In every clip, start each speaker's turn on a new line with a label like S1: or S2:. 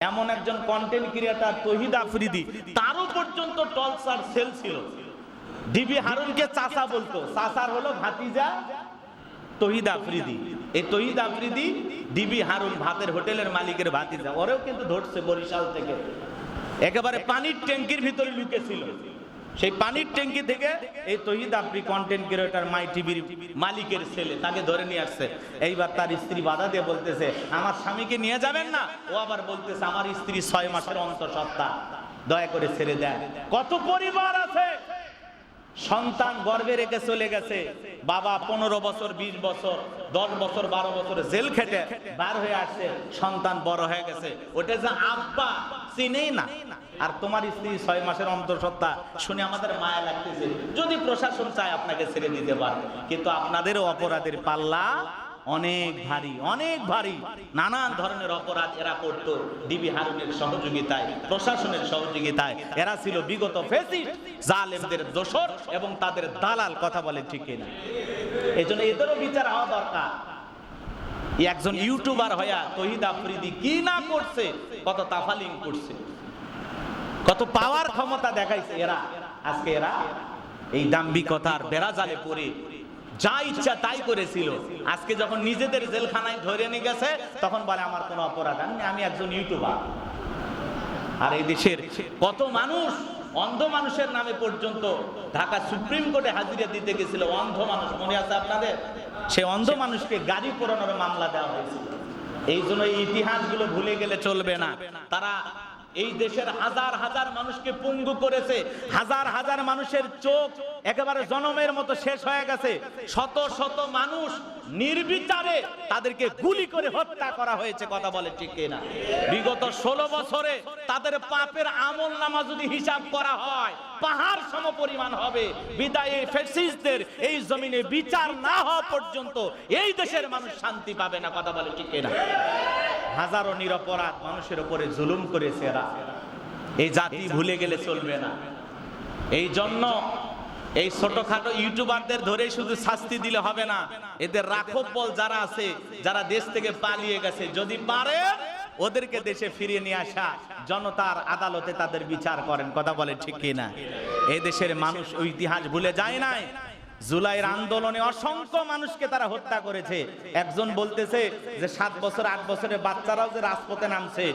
S1: এমন একজন content creator তহিদ আফ্রিদি, তারও পর্যন্ত টলসার সেল ছিল। ডিবি হারুনকে চাচা বলতো, চাচার হলো ভাতিজা তহিদ আফ্রিদি। এই তহিদ আফ্রিদি ডিবি হারুন ভাতের হোটেলের মালিকের ভাতিজা। ওরেও কিন্তু ধরছে বরিশাল থেকে। একেবারে পানির ট্যাঙ্কির ভিতরে লুকেছিল। সেই পানির ট্যাঙ্কি থেকে এই তহিদ আফ্রি কন্টেন্ট ক্রিয়েটার মাই টিভির মালিকের ছেলে, তাকে ধরে নিয়ে আসছে। এইবার তার স্ত্রী বাধা দিয়ে বলতেছে, আমার স্বামীকে নিয়ে যাবেন না? ও আবার বলতেছে, আমার স্ত্রী ছয় মাসের অন্তঃসত্ত্বা। দয়া করে ছেড়ে দেয় কত পরিবার আছে? সন্তান গর্ভে রেখে চলে গেছে। বাবা পনেরো বছর, বিশ বছর, দশ বছর, বারো বছর জেল খেটে বার হয়ে আসছে। সন্তান বড় হয়ে গেছে। ওটা যে আব্বা চিনেই না। আর তোমার স্ত্রী ছয় মাসের অন্তঃসত্ত্বা শুনে আমাদের মায়া লাগতেছে। যদি প্রশাসন চায় আপনাকে ছেড়ে দিতে পারে। কিন্তু আপনাদেরও অপরাধের পাল্লা অনেক ভারী অনেক ভারী। নানান ধরনের অপরাধ এরা করতো। ডিবি হারুনের সহযোগিতায়, প্রশাসনের সহযোগিতায়। এরা ছিল বিগত ফেসিস্ট, জালেমদের দোসর এবং তাদের দালাল, কথা বলে ঠিক না এই জন্য এদেরও বিচার হওয়া দরকার। একজন ইউটিউবার হইয়া তহিদ আফ্রিদি কি না করছে, কত তাফালিং করছে। কত পাওয়ার ক্ষমতা দেখাইছে এরা। আজকে এরা এই দাম্ভিকতার বেড়া জালে পড়ে। যা ইচ্ছা তাই করেছিল। আজকে যখন নিজেদের জেলখানায় ধরে নিয়ে গেছে, তখন বলে, আমার কোনো অপরাধ আমি আমি একজন ইউটিউবার। আর এই দেশের কত মানুষ অন্ধ মানুষের নামে পর্যন্ত ঢাকা সুপ্রিম কোর্টে হাজিরা দিতে গেছিল। অন্ধ মানুষ, মনে আছে আপনাদের? সে অন্ধ মানুষকে গাড়ি পোড়ানোর মামলা দেওয়া হয়েছিল। এই জন্য এই ইতিহাসগুলো ভুলে গেলে চলবে না। তারা এই দেশের হাজার হাজার মানুষকে পঙ্গু করেছে, হাজার হাজার মানুষের চোখ একেবারে জনমের মতো শেষ হয়ে গেছে। শত শত মানুষ নির্বিচারে তাদেরকে গুলি করে হত্যা করা হয়েছে, কথা বলে ঠিক না বিগত ষোলো বছরে তাদের পাপের আমল নামা যদি হিসাব করা হয়, পাহাড় সম পরিমাণ হবে। বিদায় এই এই জমিনে বিচার না হওয়া পর্যন্ত এই দেশের মানুষ শান্তি পাবে না, কথা বলে ঠিক না হাজারো নিরপরাধ মানুষের উপরে জুলুম করেছে এরা। এই জাতি ভুলে গেলে চলবে না। এই জন্য এই ছোটখাটো ইউটিউবারদের ধরে শুধু শাস্তি দিলে হবে না। এদের রাখব বল যারা আছে, যারা দেশ থেকে পালিয়ে গেছে, যদি পারে, ওদেরকে দেশে ফিরিয়ে নিয়ে আসা। জনতার আদালতে তাদের বিচার করেন, কথা বলে ঠিক কিনা? এই দেশের মানুষ ইতিহাস ভুলে যায় নাই? জুলাইয়ের আন্দোলনে অসংখ্য মানুষকে তারা হত্যা করেছে। একজন বলতেছে যে সাত বছর, আট বছরের বাচ্চারাও যে রাজপথে নামছে,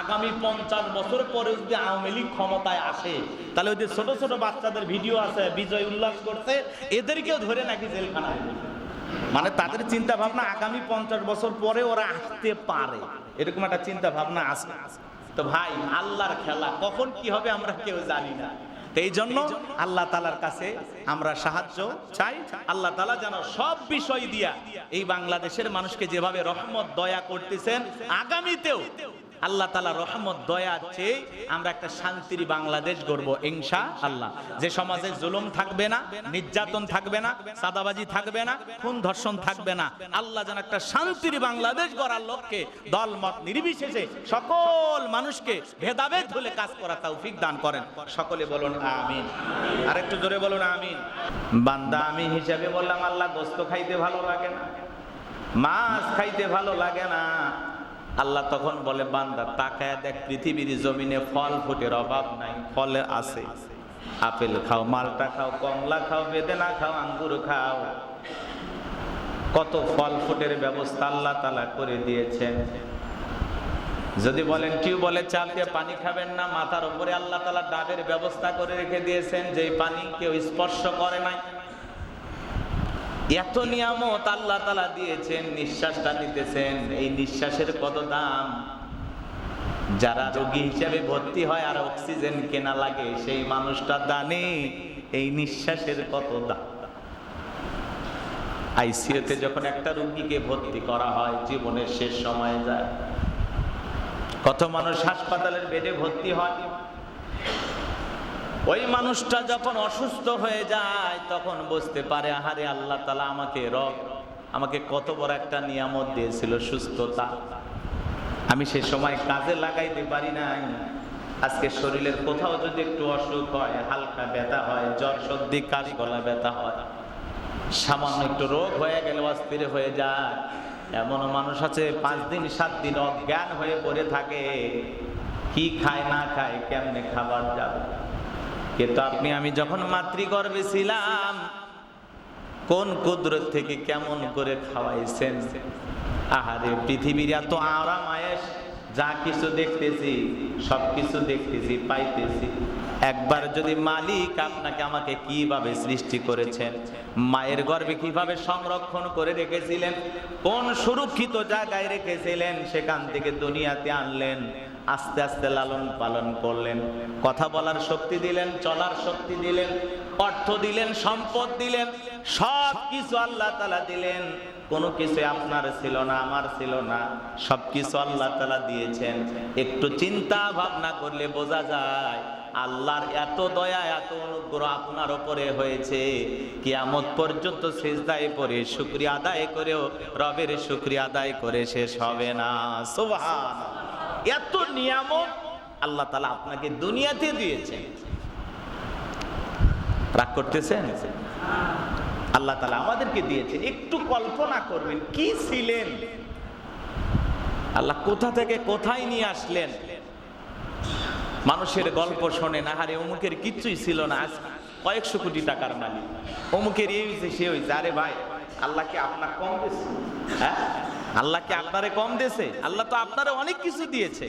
S1: আগামী পঞ্চাশ বছর পরে যদি আওয়ামী লীগ ক্ষমতায় আসে, তাহলে ওই যে ছোট ছোট বাচ্চাদের ভিডিও আছে, বিজয় উল্লাস করছে, এদেরকেও ধরে নাকি জেলখানায় মানে তাদের চিন্তা ভাবনা আগামী পঞ্চাশ বছর পরে ওরা আসতে পারে। এরকম একটা চিন্তা ভাবনা আছে। তো ভাই, আল্লাহর খেলা, কখন কি হবে আমরা কেউ জানি না। এই জন্য আল্লাহ তালার কাছে আমরা সাহায্য চাই। আল্লাহ তালা যেন সব বিষয় দিয়া এই বাংলাদেশের মানুষকে যেভাবে রহমত, দয়া করতেছেন, আগামীতেও আল্লাহ তালা রহমত, দয়া, চেয়ে আমরা একটা শান্তির বাংলাদেশ গড়বো ইনশা আল্লাহ যে সমাজে জুলুম থাকবে না, নির্যাতন থাকবে না সাদাবাজি থাকবে না, খুন ধর্ষণ থাকবে না, আল্লাহ যেন একটা শান্তির বাংলাদেশ গড়ার লক্ষ্যে দল, মত নির্বিশেষে সকল মানুষকে ভেদাভেদ হলে কাজ করা তৌফিক দান করেন। সকলে বলুন আমিন। আর একটু জোরে বলুন আমিন। বান্দা আমি হিসাবে বললাম, আল্লাহ গোস্ত খাইতে ভালো লাগে না, মাছ খাইতে ভালো লাগে না। আল্লাহ তখন বলে, বান্দা, তাকায় দেখ, পৃথিবীর জমিনে ফল ফুটের অভাব নাই, ফলে আছে। আপেল খাও, মালটা খাও, কমলা খাও, বেদেনা খাও, আঙ্গুর খাও। কত ফল ফুটের ব্যবস্থা আল্লাহ তালা করে দিয়েছেন। যদি বলেন, কেউ বলে চাপ দিয়ে পানি খাবেন না, মাথার উপরে আল্লাহ তালা ডাবের ব্যবস্থা করে রেখে দিয়েছেন যে পানি কেউ স্পর্শ করে নাই। এত নিয়ামত আল্লাহ তালা দিয়েছেন, নিঃশ্বাসটা নিতেছেন। এই নিঃশ্বাসের কত দাম যারা রোগী হিসেবে ভর্তি হয় আর অক্সিজেন কেনা লাগে, সেই মানুষটা দানে এই নিঃশ্বাসের কত দাম আইসিইউতে যখন একটা রোগীকে ভর্তি করা হয়, জীবনের শেষ সময়ে যায়। কত মানুষ হাসপাতালের বেডে ভর্তি হয়। ওই মানুষটা যখন অসুস্থ হয়ে যায়, তখন বুঝতে পারে, আহারে আল্লাহ তালা আমাকে রব, আমাকে কত বড় একটা নিয়ামত দিয়েছিল সুস্থতা। আমি সে সময় কাজে লাগাইতে পারি নাই। আজকে শরীরের কোথাও যদি একটু অসুখ হয়, হালকা ব্যথা হয়, জ্বর সর্দি, কাশ, গলা ব্যথা হয়, সামান্য একটু রোগ হয়ে গেলে অস্থির হয়ে যায়। এমন মানুষ আছে, পাঁচ দিন, সাত দিন অজ্ঞান হয়ে পড়ে থাকে। কি খায়, না খায়, কেমনে খাবার যাবে? কিন্তু আপনি, আমি যখন মাতৃগর্ভে ছিলাম, কোন কুদরত থেকে কেমন করে খাওয়াইছেন? আহারে, পৃথিবীর এত আরাম আয়েস যা কিছু দেখতেছি, সব কিছু দেখতেছি, পাইতেছি। একবার যদি মালিক আপনাকে আমাকে কীভাবে সৃষ্টি করেছেন, মায়ের গর্ভে কীভাবে সংরক্ষণ করে রেখেছিলেন, কোন সুরক্ষিত জায়গায় রেখেছিলেন, সেখান থেকে দুনিয়াতে আনলেন আস্তে আস্তে লালন পালন করলেন। কথা বলার শক্তি দিলেন, চলার শক্তি দিলেন, অর্থ দিলেন, সম্পদ দিলেন সব কিছু আল্লাহ তালা দিলেন। কোনো কিছু আপনার ছিল না, আমার ছিল না সব কিছু আল্লাহ তালা দিয়েছেন। একটু চিন্তা ভাবনা করলে বোঝা যায়, আল্লাহর এত দয়া, এত অনুগ্রহ আপনার ওপরে হয়েছে। কিয়ামত পর্যন্ত সেজদায় পড়ে, শুক্রিয়া আদায় করেও রবের শুক্রিয়া আদায় করে শেষ হবে না। সুবহান এত নিয়ামত আল্লাহ তালা আপনাকে দুনিয়াতে দিয়েছেন। রাগ করতেছেন? আল্লাহ তালা আমাদেরকে দিয়েছেন। একটু কল্পনা করবেন, কি ছিলেন? আল্লাহ কোথা থেকে কোথায় নিয়ে আসলেন? মানুষের গল্প শোনে না হারে অমুকের কিচ্ছুই ছিল না। আজ কয়েকশো কোটি টাকার মালিক। অমুকের এই হয়েছে সে হয়েছে আরে ভাই আল্লাহকে আপনার কম দিয়েছে হ্যাঁ আল্লাহকে আপনারে কম দিয়েছে? আল্লাহ তো আপনারে অনেক কিছু দিয়েছে।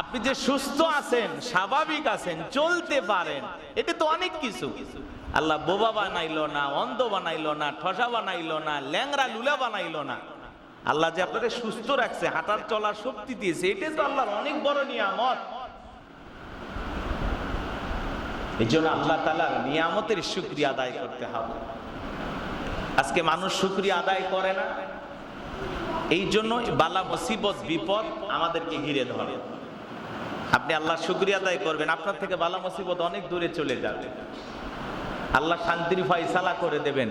S1: আপনি যে সুস্থ আছেন, স্বাভাবিক আছেন, চলতে পারেন, এটা তো অনেক কিছু। আল্লাহ বোবা বানাইলো না, অন্ধ বানাইলো না, ঠসা বানাইলো না ল্যাংরা লুলা বানাইলো না। আল্লাহ যে আপনাদের সুস্থ রাখছে, হাঁটার চলার শক্তি দিয়েছে এটা তো আল্লাহর অনেক বড় নিয়ামত। এই জন্য আল্লাহ তালার নিয়ামতের শুক্রিয়া আদায় করতে হবে। আজকে মানুষ শুক্রিয়া আদায় করে না। এই জন্য বালা মুসিবত, বিপদ আমাদেরকে ঘিরে ধরে। আপনি আল্লাহ শুক্রিয়া আদায় করবেন। আপনার থেকে বালা মুসিবত অনেক দূরে চলে যাবে। আল্লাহ শান্তির ফয়সালা করে দেবেন।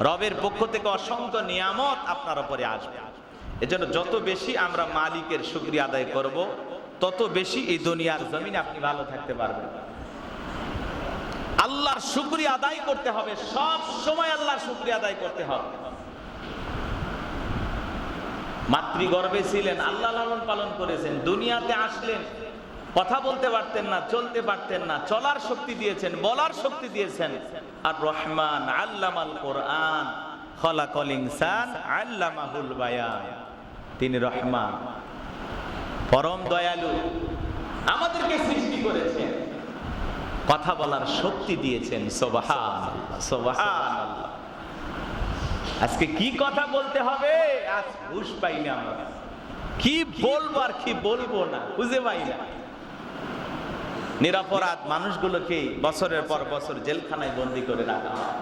S1: রবের পক্ষ থেকে অসংখ্য নিয়ামত আপনার উপরে আসবে। এজন্য যত বেশি আমরা মালিকের শুক্রিয়া আদায় করব, তত বেশি এই দুনিয়ার জমিনে আপনি ভালো থাকতে পারবেন। আল্লাহর শুক্রিয়া আদায় করতে হবে। সব সময় আল্লাহর শুক্রিয়া আদায় করতে হবে। মাতৃগর্ভে ছিলেন, আল্লাহ লালন পালন করেছেন, দুনিয়াতে আসলেন, কথা বলতে পারতেন না, চলতে পারতেন না, চলার শক্তি দিয়েছেন, বলার শক্তি দিয়েছেন। আর রহমান আল্লামাল কোরআন, খলাকল ইনসান আল্লামাহুল বায়ান। তিনি রহমান, পরম দয়ালু, আমাদেরকে সৃষ্টি করেছেন, কথা বলার শক্তি দিয়েছেন, সোবাহান সোবাহান আজকে কি কথা বলতে হবে? আজ হুশ পাই না আমরা। কি বলব আর কি বলব না, বুঝে পাই না। নিরাপরাধ মানুষগুলোকে বছরের পর বছর জেলখানায় বন্দি করে রাখা হয়।